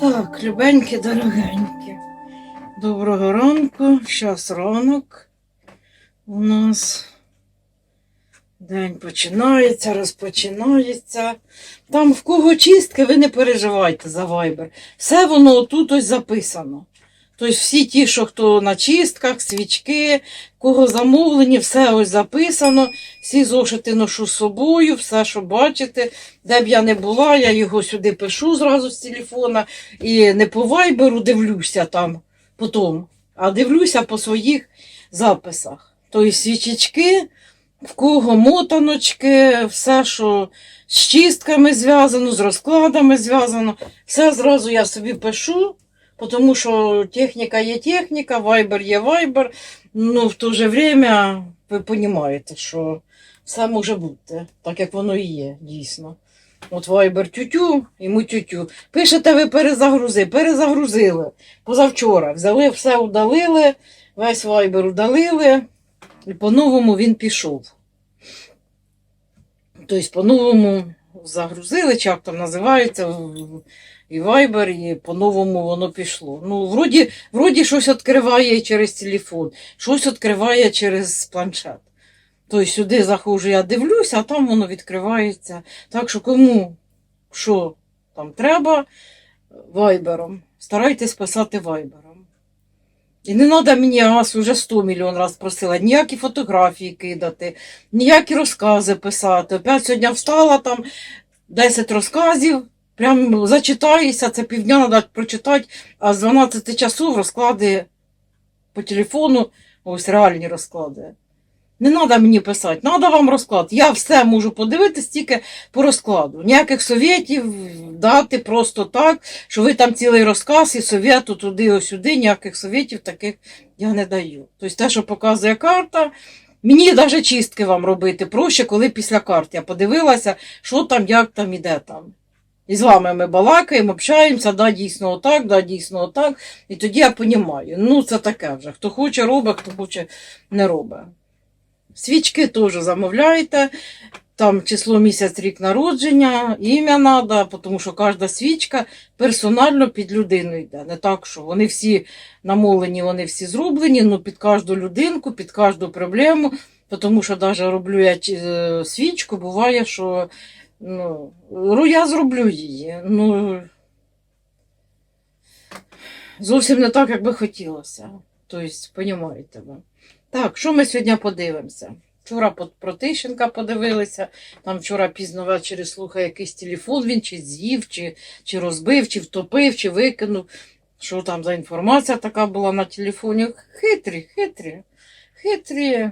Так, любенькі, дорогенькі. Доброго ранку. Щас ранок. У нас день починається, розпочинається. Там в кого чистки, ви не переживайте за вайбер. Все воно отут ось записано. Тобто всі ті, що хто на чистках, свічки, кого замовлені, все ось записано. Всі зошити ношу з собою, все, що бачите. Де б я не була, я його сюди пишу зразу з телефона. І не по вайберу дивлюся там потім, а дивлюся по своїх записах. Тобто свічечки, в кого мотаночки, все, що з чистками зв'язано, з розкладами зв'язано, все зразу я собі пишу, тому що техніка є техніка, вайбер є вайбер. Ну, в то же время ви розумієте, що все може бути, так як воно і є, дійсно. От вайбер тютю, йому тютю. Пишете, ви перезагрузи, перезагрузили. Позавчора взяли, все удалили, весь вайбер удалили, і по-новому він пішов. Тобто, по-новому загрузили, чи як там називається, і вайбер, і по-новому воно пішло. Ну, вроді, вроді щось відкриває через телефон, щось відкриває через планшет. Тобто сюди заходжу, я дивлюся, а там воно відкривається. Так що кому що там треба вайбером, старайтесь писати вайбером. І не треба мені, я вас вже 100 мільйон раз просила, ніякі фотографії кидати, ніякі розкази писати. Опять сьогодні встала там 10 розказів, прям зачитаюся, це півдня треба прочитати, а з 12 часов розклади по телефону, ось реальні розклади. Не треба мені писати, треба вам розклад. Я все можу подивитись тільки по розкладу. Ніяких совєтів дати просто так, що ви там цілий розказ і совєту туди ось сюди, ніяких совєтів таких я не даю. Тобто те, що показує карта, мені навіть чистки вам робити проще, коли після карт я подивилася, що там, як там, іде там. І з вами ми балакаємо, общаємося, да, дійсно отак, да, дійсно отак. І тоді я розумію. Ну, це таке вже. Хто хоче, робить, хто хоче, не робить. Свічки теж замовляйте. Там число місяць, рік народження, ім'я треба, тому що кожна свічка персонально під людину йде. Не так, що вони всі намолені, вони всі зроблені, ну під кожну людинку, під кожну проблему. Тому що навіть роблю я е, свічку, буває, що ну, я зроблю її. Ну, зовсім не так, як би хотілося. Тобто, розумієте ви. Так, що ми сьогодні подивимося? Вчора про Тищенка подивилися, там вчора пізно ввечері слухає якийсь телефон, він чи з'їв, чи, чи розбив, чи втопив, чи викинув. Що там за інформація така була на телефоні? Хитрі, хитрі, хитрі,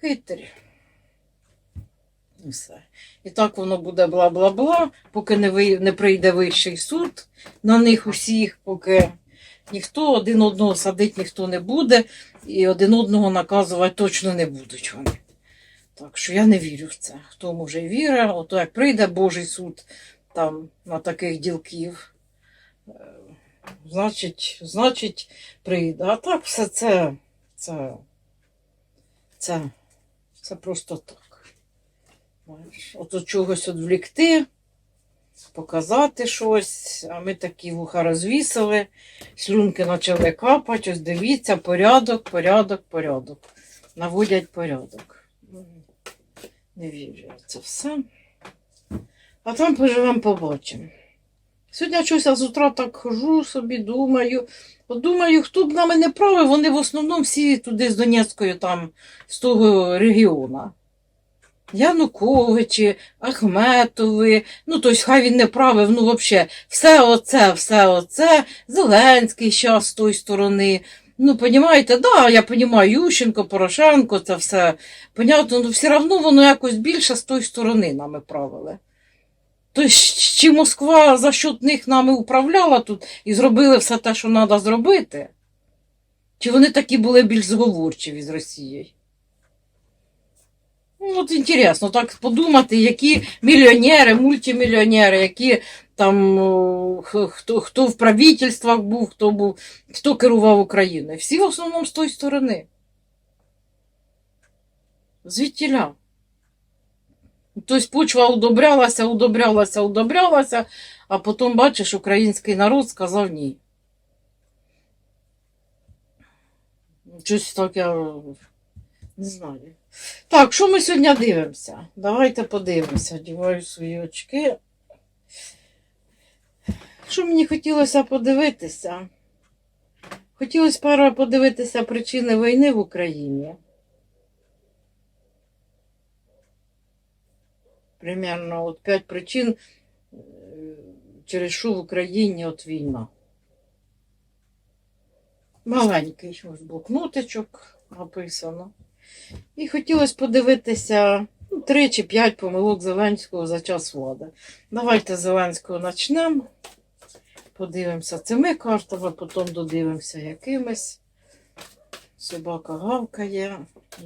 хитрі. І все. І так воно буде бла-бла-бла, поки не, ви, не прийде вищий суд на них усіх, поки ніхто один одного садить ніхто не буде, і один одного наказувати точно не будуть вони. Так що я не вірю в це. Хто може вірить, ото як прийде Божий суд там на таких ділків, е, значить, значить прийде. А так все це, це, це, це просто так. Знаєш, Ото чогось відвлікти, показати щось, а ми такі вуха розвісили, слюнки почали капати, ось дивіться, порядок, порядок, порядок. Наводять порядок. Не вірю в це все. А там поживемо, побачимо. Сьогодні щось я з утра так хожу собі, думаю. От думаю, хто б на мене правив, вони в основному всі туди з Донецької, там, з того регіону. Януковичі, Ахметови, ну тобто хай він не правив, ну взагалі, все оце, все оце, Зеленський зараз з тої сторони. Ну, понімаєте, да, я розумію, Ющенко, Порошенко, це все понятно, ну все одно воно якось більше з тої сторони нами правили. Тобто, чи Москва за счет них нами управляла тут і зробили все те, що треба зробити? Чи вони такі були більш зговорчиві з Росією? Ну, от інтересно, так подумати, які мільйонери, мультимільйонери, які там хто, хто в правительствах був, хто був, хто керував Україною. Всі в основному з тої сторони. Звідтіля. тобто почва удобрялася, удобрялася, удобрялася, а потім, бачиш, український народ сказав ні. Щось таке, не знаю. Так, що ми сьогодні дивимося? Давайте подивимося. Діваю свої очки. Що мені хотілося подивитися? Хотілося пара подивитися причини війни в Україні. Примерно от п'ять причин, е, через що в Україні от війна. Маленький ось блокнотичок написано. І хотілося подивитися ну, три чи п'ять помилок Зеленського за час влади. Давайте Зеленського почнемо. Подивимося цими картами, потім додивимося якимись. Собака гавкає.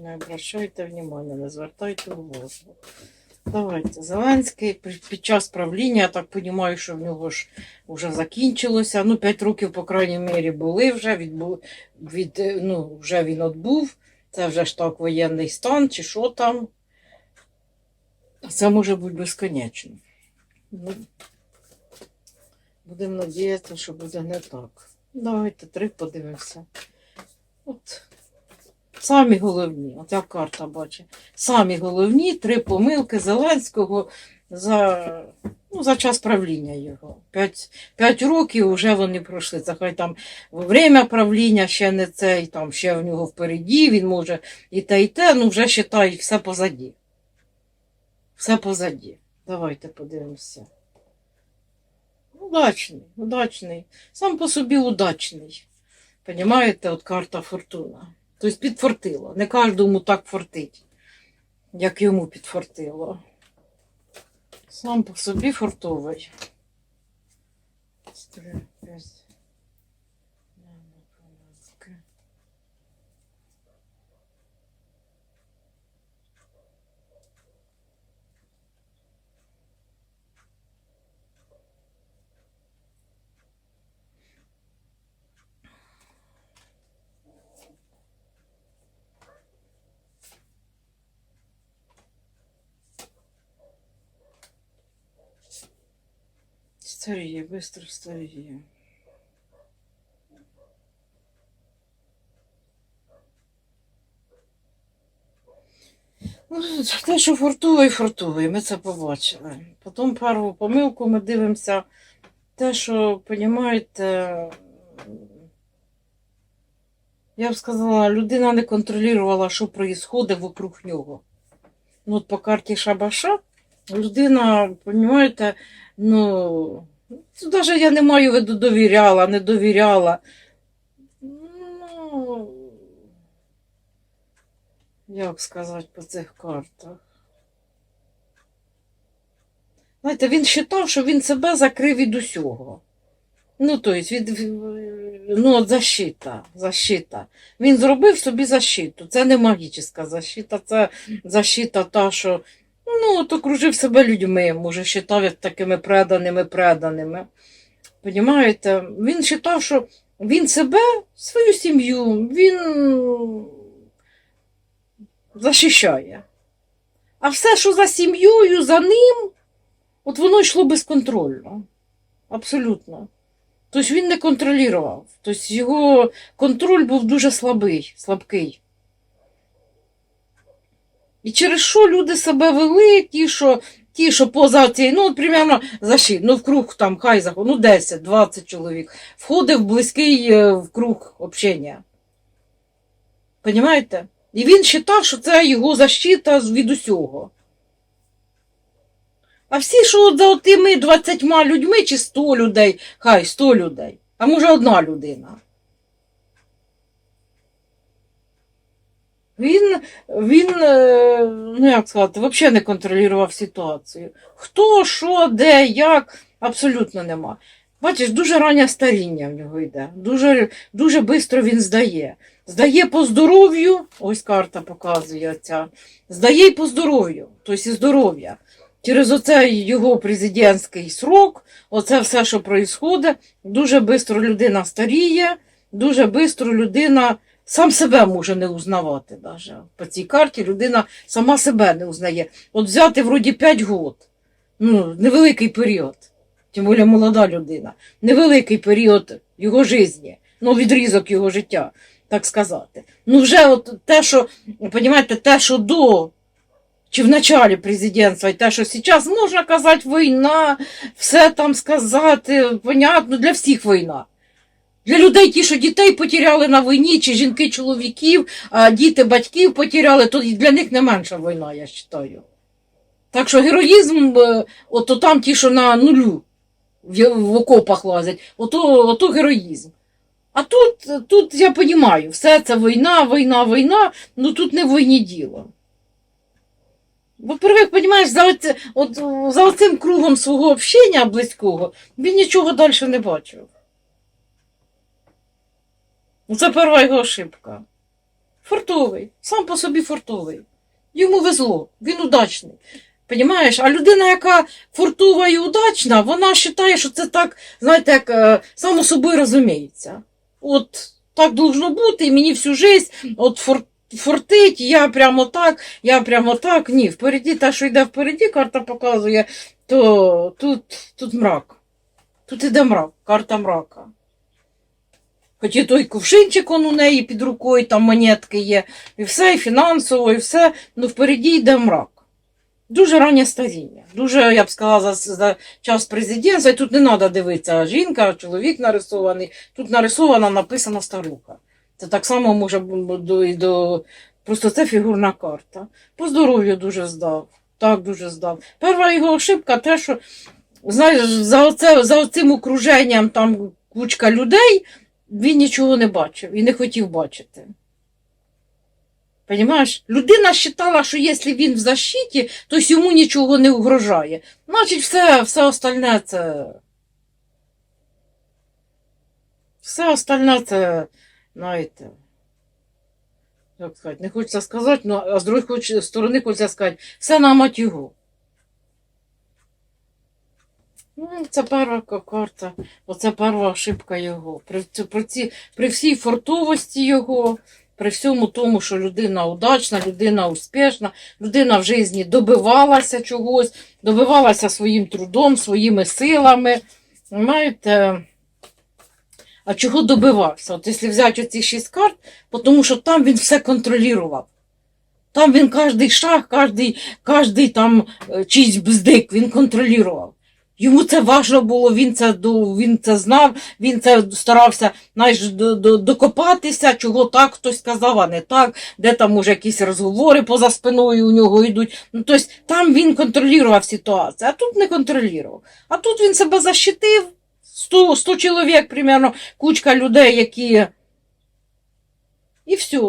Не обращайте внимання, не звертайте увагу. Давайте, Зеленський під час правління, я так розумію, що в нього ж вже закінчилося. Ну, 5 років, по крайній мірі, були вже, відбу... від... ну, вже він відбув. Це вже ж так воєнний стан, чи що там. Це може бути безконечно. Ну, будемо надіятися, що буде не так. Давайте три подивимося. От. Самі головні, оця карта бачить. Самі головні три помилки Зеленського за, ну, за час правління його. П'ять, років вже вони пройшли. Це хай там время правління ще не це, і там ще в нього впереді, він може і те, і те, ну вже считай, все позаді. Все позаді. Давайте подивимося. Удачний, удачний. Сам по собі удачний. Понімаєте, от карта фортуна. Тобто підфортило. Не кожному так фортить, як йому підфортило сам по собі фартовий. 3, 5. Старіє, швидко старіє. Ну, Те, що фартує, фартує, ми це побачили. Потім пару помилку ми дивимося. Те, що, розумієте, я б сказала, людина не контролювала, що відбувається вокруг нього. Ну, от по карті Шабаша людина, розумієте, ну навіть я не маю виду довіряла, не довіряла. Ну, як сказати по цих картах? Знаєте, він вважав, що він себе закрив від усього. Ну, тобто, від, ну, от защита, защита. Він зробив собі защиту. Це не магічна защита, це защита та, що ну, от окружив себе людьми, може, вважав такими преданими, преданими. Понімаєте? Він вважав, що він себе, свою сім'ю, він захищає. А все, що за сім'єю, за ним, от воно йшло безконтрольно. Абсолютно. Тобто він не контролював. Тобто його контроль був дуже слабий, слабкий. І через що люди себе вели, ті, що, ті, що поза цією, ну, от примерно за щит, ну, в круг там, хай заход, ну, 10-20 чоловік, входив близький е, в круг общення. Понімаєте? І він вважав, що це його защита від усього. А всі, що от за тими 20 людьми, чи 100 людей, хай 100 людей, а може одна людина. Він, він, е, ну як сказати, взагалі не контролював ситуацію. Хто, що, де, як, абсолютно нема. Бачиш, дуже раннє старіння в нього йде. Дуже, дуже швидко він здає. Здає по здоров'ю, ось карта показує ця. Здає й по здоров'ю, тобто і здоров'я. Через оцей його президентський срок, оце все, що відбувається, дуже швидко людина старіє, дуже швидко людина сам себе може не узнавати. Даже. По цій карті людина сама себе не узнає. От взяти вроді 5 год, ну, невеликий період, тим більше молода людина, невеликий період його житті, ну, відрізок його життя, так сказати. Ну, вже от те, що, розумієте, те, що до чи в началі президентства, і те, що зараз можна казати війна, все там сказати, понятно, для всіх війна. Для людей, ті, що дітей потеряли на війні, чи жінки чоловіків, а діти батьків потеряли, то для них не менша війна, я вважаю. Так що героїзм, е, ото там ті, що на нулю в, окопах лазять, ото, ото героїзм. А тут, тут я розумію, все це війна, війна, війна, ну тут не війні діло. Во-первых, розумієш, за, оце, от, за оцим кругом свого общення близького він нічого далі не бачив. Це перша його ошибка. Фортовий, сам по собі фортовий. Йому везло, він удачний. Понімаєш? А людина, яка фортова і удачна, вона вважає, що це так, знаєте, як е, само собою розуміється. От так должно бути, і мені всю життя от фор, фортить, я прямо так, я прямо так. Ні, впереді, те, що йде впереді, карта показує, то тут, тут мрак. Тут іде мрак, карта мрака. Хоч і той кувшинчик он у неї під рукою, там монетки є, і все, і фінансово, і все, ну впереді йде мрак. Дуже раннє старіння. Дуже, я б сказала, за, за час президентства. І тут не треба дивитися, жінка, чоловік нарисований. Тут нарисована, написана старуха. Це так само може бу- до, до. Просто це фігурна карта. По здоров'ю дуже здав. Так, дуже здав. Перша його ошибка те, що знаєш, за, оце, за оцим окруженням там кучка людей, він нічого не бачив і не хотів бачити. Понимаєш? Людина вважала, що якщо він в защиті, то йому нічого не угрожає. Значить, все, все остальне це. Все остальне це, знаєте. Як сказати, не хочеться сказати, ну, а з другої сторони хочеться сказати, все на матюгу. Ну, це перша карта, оце перша ошибка його. При, при, ці, при всій фортовості його, при всьому тому, що людина удачна, людина успішна, людина в житті добивалася чогось, добивалася своїм трудом, своїми силами. Знаєте, а чого добивався? От якщо взяти оці шість карт, тому що там він все контролював. Там він кожний шаг, кожний, кожний там е, чийсь бздик він контролював. Йому це важливо було, він це, він це знав, він це старався знаєш, до- до- докопатися, чого так хтось сказав, а не так, де там може якісь розговори поза спиною у нього йдуть. Ну, тобто там він контролював ситуацію, а тут не контролював. А тут він себе защитив, 100, 100 чоловік, примерно, кучка людей, які. І все.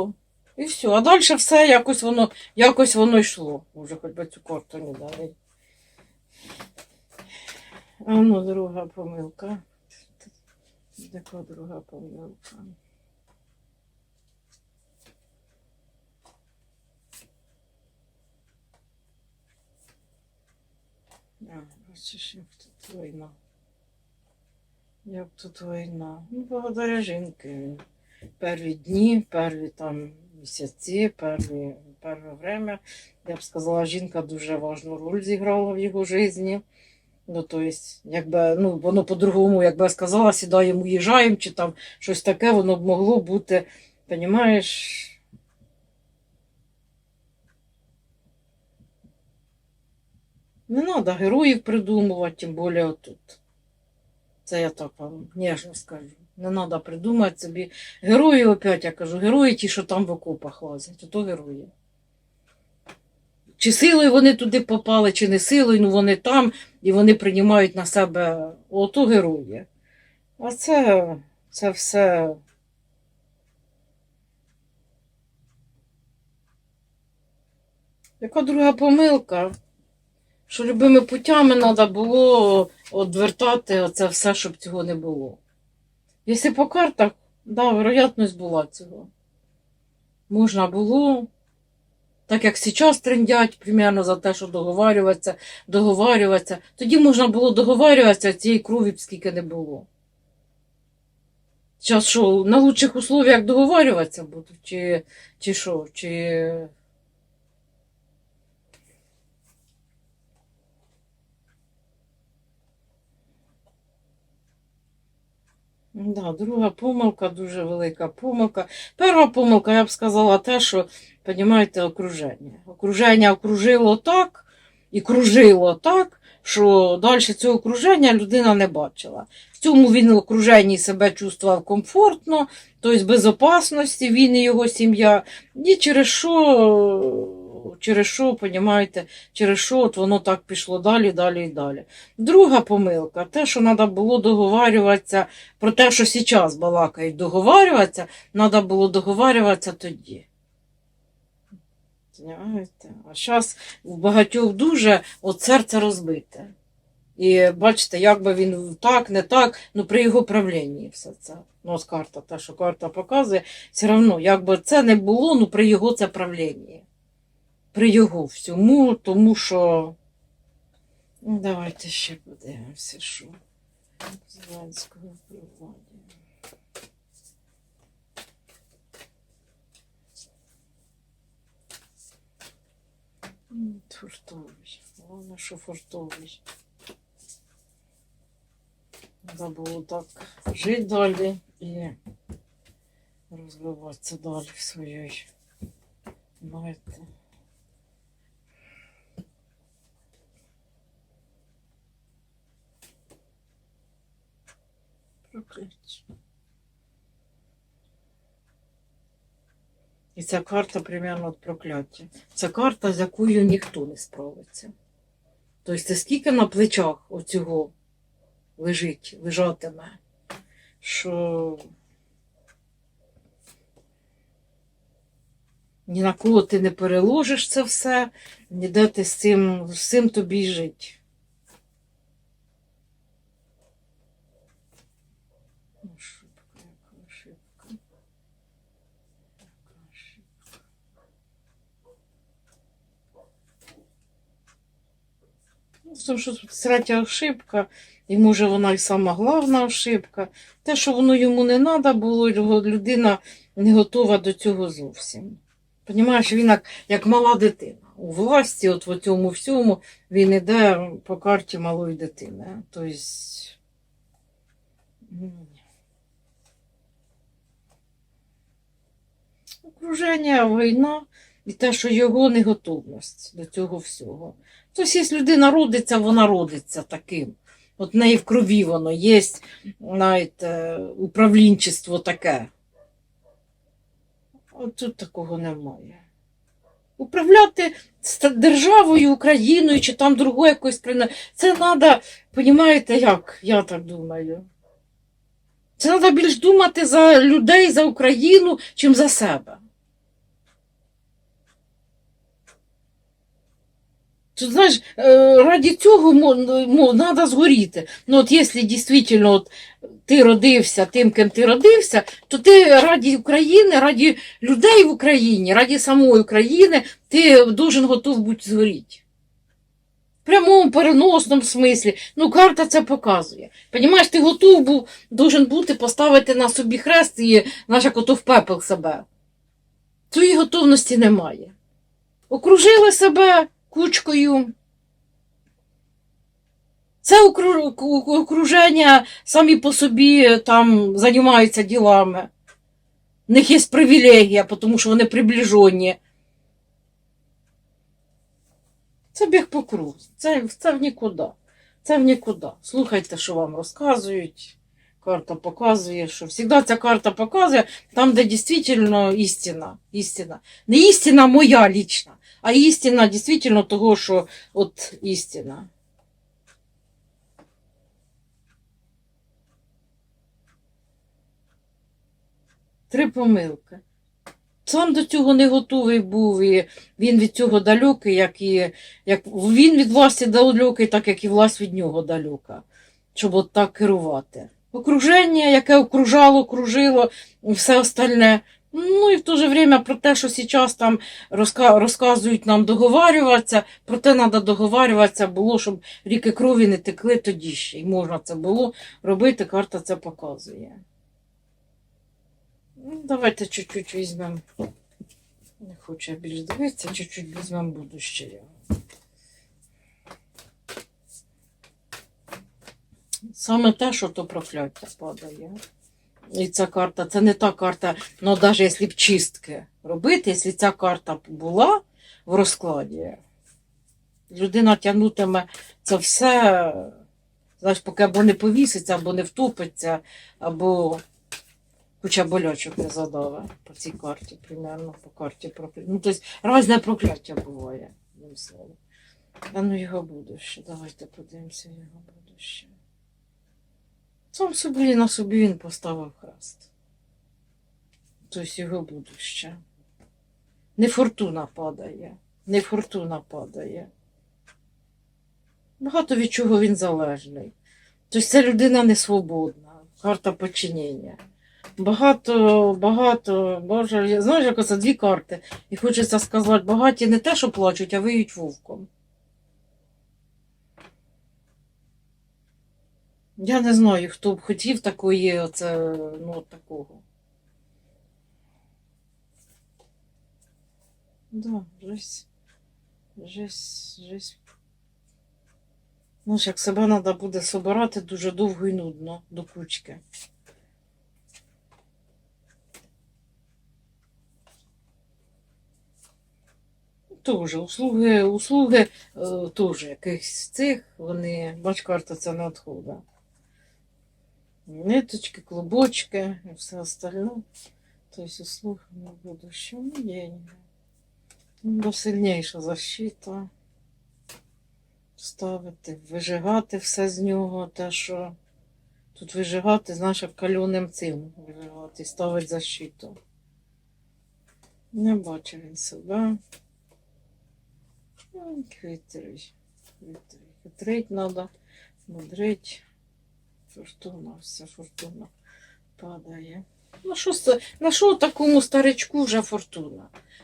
І все. А далі все якось воно, якось воно йшло. Може, хоч би цю карту не дали. А ну, друга помилка. Яка друга помилка? А, бачиш, як тут війна. Як тут війна? Ну, благодаря жінки. Перві дні, перві там місяці, перві, перше время. Я б сказала, жінка дуже важну роль зіграла в його житті. Ну, то есть, якби, ну, воно по-другому, якби я сказала, сідаємо, уїжджаємо, чи там щось таке, воно б могло бути, понімаєш? Не треба героїв придумувати, тим більше отут. Це я так вам ніжно скажу. Не треба придумати собі. Герої, опять я кажу, герої ті, що там в окопах лазять, ото герої. Чи силою вони туди попали, чи не силою, ну вони там і вони приймають на себе ото герої. А це, це все. Яка друга помилка? Що любими путями треба було одвертати оце все, щоб цього не було. Якщо по картах, да, вероятність була цього. Можна було, так як зараз трендять, примерно за те, що договарюватися, договарюватися. Тоді можна було договарюватися, цієї крові б скільки не було. Зараз що, на лучших условиях договарюватися будуть? Чи, чи що? Чи... Да, друга помилка, дуже велика помилка. Перша помилка, я б сказала, те, що, розумієте, окруження. Окруження окружило так і кружило так, що далі цього окруження людина не бачила. В цьому він в окруженні себе чувствував комфортно, тобто без опасності, він і його сім'я. І через що, через що, понімаєте, через що от воно так пішло далі, далі і далі. Друга помилка, те, що треба було договарюватися про те, що зараз балакають, договарюватися, треба було договарюватися тоді. А зараз у багатьох дуже от серце розбите. І бачите, як би він так, не так, ну при його правлінні все це. Ну, ось карта, та, що карта показує, все одно, як би це не було, ну при його це правлінні. При його всьому, тому що. Ну, давайте ще подивимося, що. Зеленського проводять. М, Фортовий. Головне, що фортовий. Треба було так жити далі і розвиватися далі в своїй. Знаєте. І ця карта примерно від прокляття. Це карта, з якою ніхто не справиться. Тобто це скільки на плечах оцього лежить, лежатиме, що ні на кого ти не переложиш це все, ніде ти з цим, з цим тобі жить. Ошибка, яка ошибка. Яка ошибка. Ну, тому що тут третя ошибка, і може вона і сама головна ошибка. Те, що воно йому не треба було, людина не готова до цього зовсім. Понімаєш, він як, як мала дитина. У власті, от в цьому всьому, він іде по карті малої дитини. Тобто. Окруження, війна і те, що його неготовність до цього всього. Тобто, якщо людина родиться, вона родиться таким. От в неї в крові воно є, знаєте, управлінчество таке. А тут такого немає. Управляти державою, Україною чи там другою якоюсь країною, це треба, розумієте, як, я так думаю. Це треба більш думати за людей, за Україну, чим за себе. Тут, знаєш, е, раді цього треба згоріти. Ну, от якщо дійсно от, ти родився тим, ким ти родився, то ти раді України, раді людей в Україні, раді самої України, ти должен готов бути згоріти. В прямому переносному смислі. Ну, карта це показує. Понімаєш, ти готов був, должен бути поставити на собі хрест і, знаєш, як ото в пепел себе. Цієї готовності немає. Окружили себе кучкою. Це окру- окруження самі по собі там займаються ділами. В них є привілегія, тому що вони приближені. Це біг по кругу. Це, це в нікуди. Це в нікуди. Слухайте, що вам розказують. Карта показує, що завжди ця карта показує там, де дійсно істина. істина. Не істина моя лічна, а істина дійсно того, що от істина. Три помилки. Сам до цього не готовий був, і він від цього далекий, як і як він від власті далекий, так як і власть від нього далека, щоб от так керувати. Окруження, яке окружало, окружило, все остальне. Ну і в то же время про те, що зараз там розказують нам договарюватися, про те треба договарюватися було, щоб ріки крові не текли тоді ще. І можна це було робити, карта це показує. Ну, давайте чуть-чуть візьмемо. Не хочу я більш дивитися, чуть-чуть візьмемо будуще. Саме те, що то прокляття падає. І ця карта, це не та карта, ну навіть якщо б чистки робити, якщо ця карта була в розкладі, людина тягнутиме це все, знаєш, поки або не повіситься, або не втопиться, або куча болячок не задала по цій карті, примерно по карті прокляття. Ну, тобто різне прокляття буває, одним словом. А ну його будуще. Давайте подивимося його будуще. Сам собі на собі він поставив хрест. Тобто його будуще. Не фортуна падає. Не фортуна падає. Багато від чого він залежний. Тобто ця людина не свободна. Карта подчинення. Багато, багато, боже, знаєш, як оце дві карти. І хочеться сказати, багаті не те, що плачуть, а виють вовком. Я не знаю, хто б хотів такої, оце, ну, такого. Да, жесть. Жесть, жесть. Ну, як себе треба буде собирати дуже довго і нудно до кучки. Тоже услуги, услуги е, теж якихось цих, вони, бач, карта це не відходить. Ниточки, клубочки і все остальне. Тобто услуги не буду. Що ну, деньги. Ну, сильніша защита. Ставити, вижигати все з нього, те, що тут вижигати, знаєш, як кальоним цим вижигати, ставити защиту. Не бачив він себе. Ну, Хитрий. Хитрий. Хитрить треба, мудрить. Фортуна, вся фортуна падає. Ну, що, на що такому старичку вже фортуна?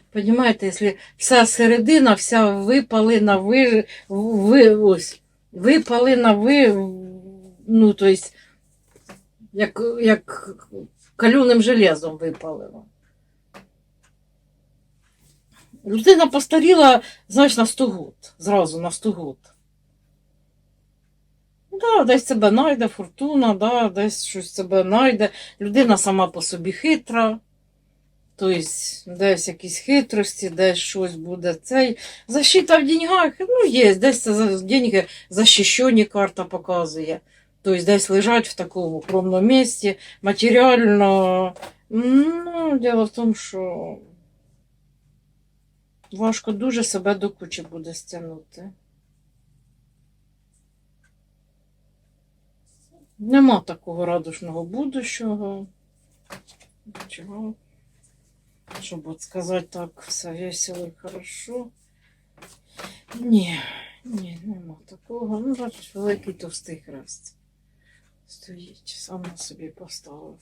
Понімаєте, якщо вся середина, вся випалена, ви, ви, ось, випалена, ви, ну, то есть, як, як калюним железом випалено. Людина постаріла, знаєш, на 100 год, зразу на 100 год. Да, десь себе знайде, фортуна, да, десь щось себе знайде. Людина сама по собі хитра. Тобто, десь якісь хитрості, десь щось буде цей. Защита в деньгах, ну, є, десь це деньги захищені карта показує. Тобто десь лежать в такому укромному місці, матеріально. Ну, діло в тому, що важко дуже себе до кучі буде стягнути. Нема такого радужного будущого. Чого? Щоб от сказати так, все весело і хорошо. Ні, ні, нема такого. Ну, бачиш, великий товстий хрест. Стоїть, сам на собі поставив.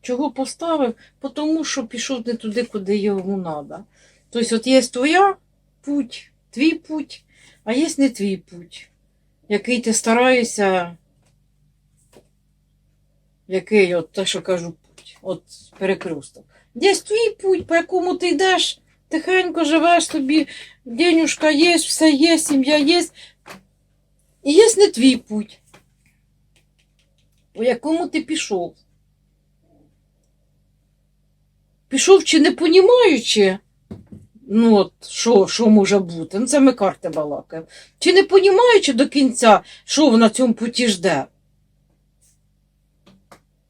Чого поставив? Тому що пішов не туди, куди йому треба. Тобто, от є твоя путь, твій путь, а є не твій путь, який ти стараєшся, який, от те, що кажу, путь, от перекресток. Є твій путь, по якому ти йдеш, тихенько живеш собі, денюшка є, все є, сім'я є. І є не твій путь, по якому ти пішов. Пішов чи не понімаючи, ну от що, що може бути, ну це ми карти балакаємо. Чи не понімаючи до кінця, що на цьому путі жде.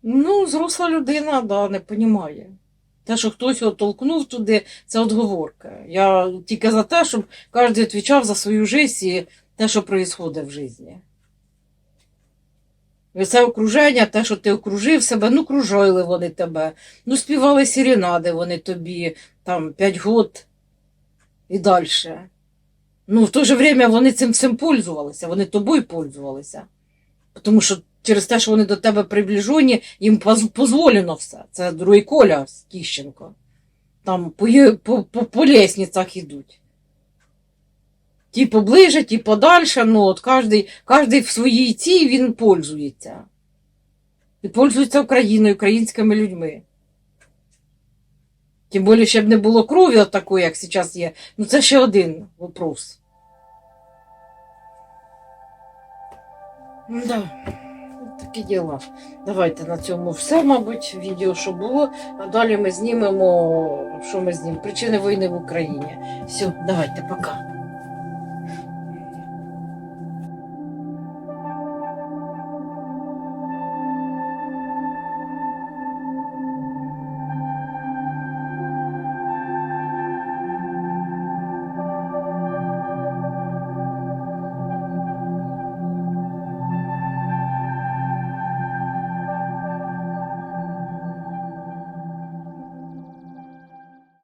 Ну, зросла людина, да, не понімає. Те, що хтось його толкнув туди, це отговорка. Я тільки за те, щоб кожен відповідав за свою життя і те, що відбувається в житті. Це окруження, те, що ти окружив себе, ну кружили вони тебе, ну співали сіренади вони тобі там 5 год і далі. Ну, в то же время вони цим всім пользувалися, вони тобою пользувалися. Тому що через те, що вони до тебе приближені, їм дозволено все. Це другий Коля Тіщенко. Там по, по, по, по лестницях ідуть. Ті поближе, ті подальше, ну от кожний, кожний в своїй цій він пользується. І пользується Україною, українськими людьми. Тим більше, щоб не було крові такої, як зараз є. Ну це ще один вопрос. Да. Такі діла. Давайте на цьому все, мабуть, відео, що було. А далі ми знімемо, що ми знімемо. Причини війни в Україні. Все, давайте, пока.